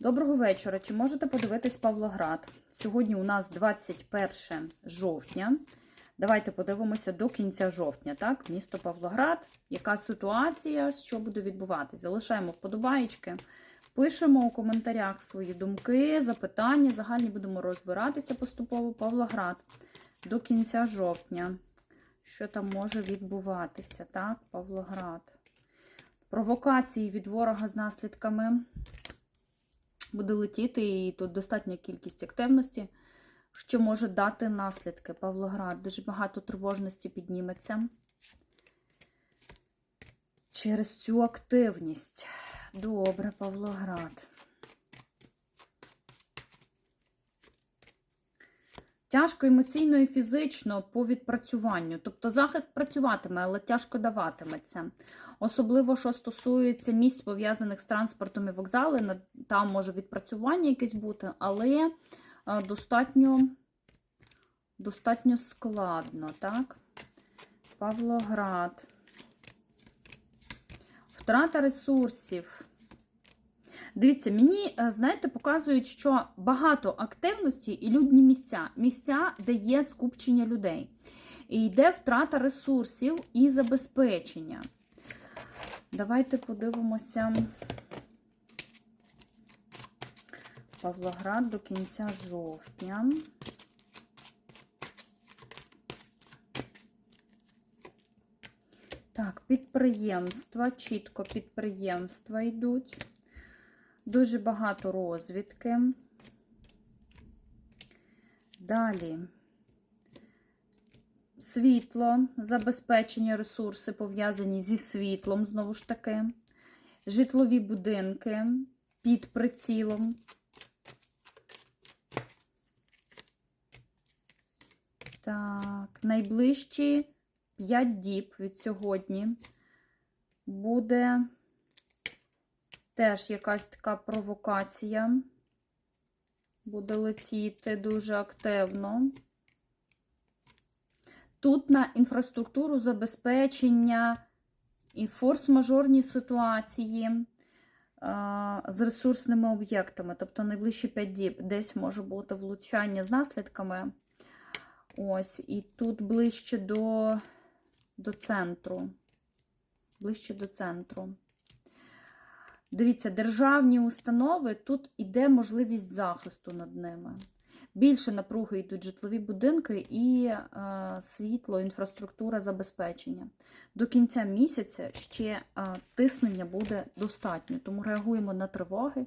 Доброго вечора. Чи можете подивитись Павлоград? Сьогодні у нас 21 жовтня. Давайте подивимося до кінця жовтня, так? Місто Павлоград. Яка ситуація, що буде відбуватись? Залишаємо вподобаєчки, пишемо у коментарях свої думки, запитання. Загальні будемо розбиратися поступово Павлоград до кінця жовтня. Що там може відбуватися, так? Павлоград. Провокації від ворога з наслідками буде летіти, і тут достатня кількість активності, що може дати наслідки. Павлоград. Дуже багато тривожності підніметься через цю активність. Добре, Павлоград. Тяжко емоційно і фізично по відпрацюванню. Тобто захист працюватиме, але тяжко даватиметься. Особливо, що стосується місць, пов'язаних з транспортом і вокзали, там може відпрацювання якесь бути, але достатньо, достатньо складно, так? Павлоград. Втрата ресурсів. Дивіться, мені, знаєте, показують, що багато активності і людні місця. Місця, де є скупчення людей. І йде втрата ресурсів і забезпечення. Давайте подивимося Павлоград до кінця жовтня. Так, підприємства, чітко підприємства йдуть. Дуже багато розвідки. Далі світло, забезпечення ресурси пов'язані зі світлом, знову ж таки, житлові будинки під прицілом. Так, найближчі 5 діб від сьогодні буде теж якась така провокація. Буде летіти дуже активно. Тут на інфраструктуру забезпечення і форс-мажорні ситуації а, з ресурсними об'єктами. Тобто найближчі 5 діб десь може бути влучання з наслідками. Ось, і тут ближче до, до центру. Ближче до центру. Дивіться, державні установи, тут іде можливість захисту над ними. Більше напруги йдуть житлові будинки і е, світло, інфраструктура забезпечення. До кінця місяця ще е, тиснення буде достатньо, тому реагуємо на тривоги